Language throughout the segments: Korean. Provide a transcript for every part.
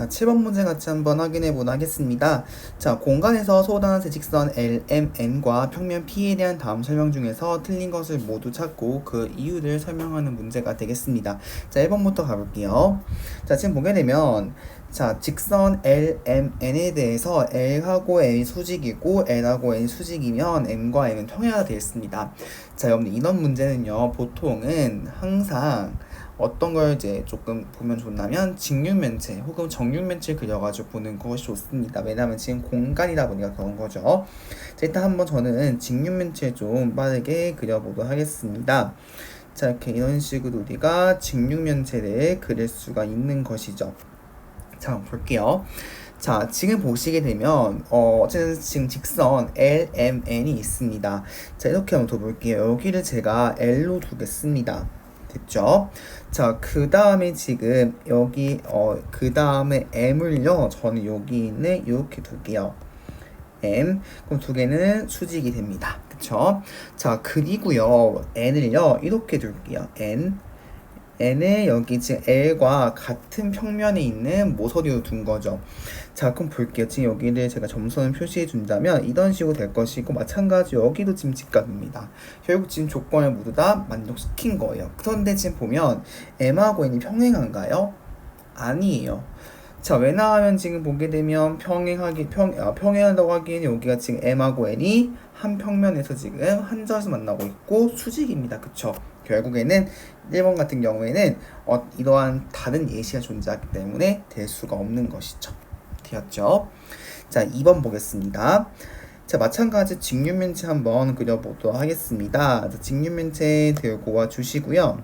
자, 7번 문제 같이 한번 확인해 보도록 하겠습니다. 자, 공간에서 소단한 세 직선 LMN과 평면 P에 대한 다음 설명 중에서 틀린 것을 모두 찾고 그 이유를 설명하는 문제가 되겠습니다. 자, 1번부터 가볼게요. 자, 지금 보게 되면 자, 직선 LMN에 대해서 L하고 N이 수직이고 N하고 N이 수직이면 M과 N은 평행하게 되어 있습니다. 자, 여러분 이런 문제는요. 보통은 항상 어떤 걸 이제 조금 보면 좋냐면 직육면체 혹은 정육면체 그려가지고 보는 것이 좋습니다. 왜냐하면 지금 공간이다 보니까 그런 거죠. 자, 일단 한번 저는 직육면체 좀 빠르게 그려보도록 하겠습니다. 자, 이렇게 이런 식으로 우리가 직육면체를 그릴 수가 있는 것이죠. 자, 볼게요. 자, 지금 보시게 되면 어, 어쨌든 지금 직선 LMN이 있습니다. 자, 이렇게 한번 더 볼게요. 여기를 제가 L로 두겠습니다. 됐죠? 자, 그 다음에 지금 여기 어, 그 다음에 M을요. 저는 여기 있는 이렇게 둘게요. M. 그럼 두 개는 수직이 됩니다. 그쵸? 자, 그리고요. N을요. 이렇게 둘게요. N. N을 여기 지금 L과 같은 평면에 있는 모서리로 둔 거죠. 자, 그럼 볼게요. 지금 여기를 제가 점선을 표시해 준다면 이런 식으로 될 것이고 마찬가지 여기도 지금 직각입니다. 결국 지금 조건을 모두 다 만족시킨 거예요. 그런데 지금 보면 M하고 N이 평행한가요? 아니에요. 자, 왜냐하면 지금 보게 되면 평행하기 평 아, 평행한다고 하기에는 여기가 지금 M하고 N이 한 평면에서 지금 한 점에서 만나고 있고 수직입니다. 그쵸? 결국에는 1번 같은 경우에는 어, 이러한 다른 예시가 존재하기 때문에 될 수가 없는 것이죠. 되었죠? 자, 2번 보겠습니다. 자, 마찬가지 직육면체 한번 그려보도록 하겠습니다. 직육면체 들고 와 주시고요.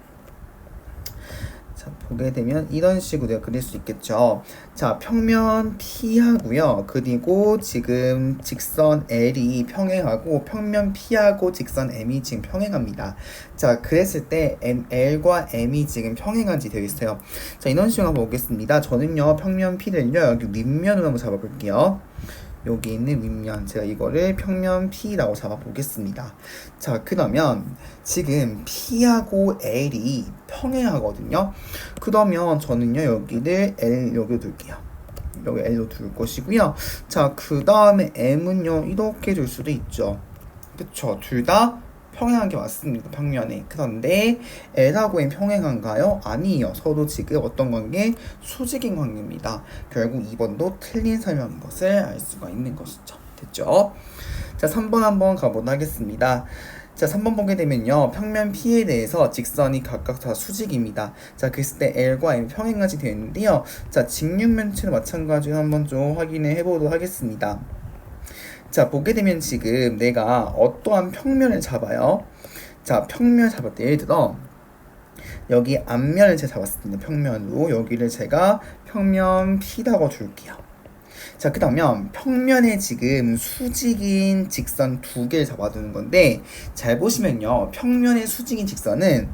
자, 보게 되면 이런 식으로 그릴 수 있겠죠. 자, 평면 P하고요. 그리고 지금 직선 L이 평행하고 평면 P하고 직선 M이 지금 평행합니다. 자, 그랬을 때 M, L과 M이 지금 평행한지 되어 있어요. 자, 이런 식으로 한번 보겠습니다. 저는요, 평면 P를요, 여기 윗면으로 한번 잡아볼게요. 여기 있는 윗면 제가 이거를 평면 P라고 잡아 보겠습니다. 자 그러면 지금 P하고 L이 평행하거든요. 그러면 저는요 여기를 L 여기 둘게요. 여기 L로 둘 것이고요. 자 그 다음에 M은요 이렇게 둘 수도 있죠. 그쵸? 둘 다 평행한 게 맞습니다. 평면에. 그런데 L하고 N 평행한가요? 아니에요. 서로 지금 어떤 관계? 수직인 관계입니다. 결국 2번도 틀린 설명인 것을 알 수가 있는 것이죠. 됐죠? 자, 3번 한번 가보도록 하겠습니다. 자, 3번 보게 되면요. 평면 P에 대해서 직선이 각각 다 수직입니다. 자, 그랬을 때 L과 M 평행까지 되어 있는데요. 자, 직육면체도 마찬가지로 한번 좀 확인해 보도록 하겠습니다. 자, 보게 되면 지금 내가 어떠한 평면을 잡아요. 자, 평면 잡을 때 예를 들어 여기 앞면을 제가 잡았습니다. 평면으로 여기를 제가 평면 P라고 줄게요. 자, 그 다음에 평면에 지금 수직인 직선 두 개를 잡아두는 건데 잘 보시면요. 평면의 수직인 직선은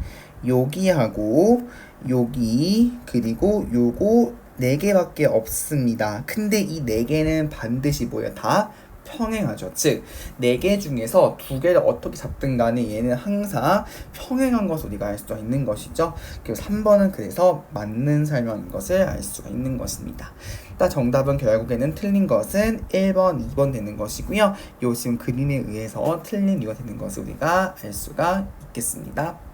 여기하고 여기 그리고 요거 네 개밖에 없습니다. 근데 이 네 개는 반드시 뭐예요? 다 평행하죠. 즉, 네 개 중에서 두 개를 어떻게 잡든 간에 얘는 항상 평행한 것을 우리가 알 수가 있는 것이죠. 그리고 3번은 그래서 맞는 설명인 것을 알 수가 있는 것입니다. 딱 정답은 결국에는 틀린 것은 1번, 2번 되는 것이고요. 요 지금 그림에 의해서 틀린 이유가 되는 것을 우리가 알 수가 있겠습니다.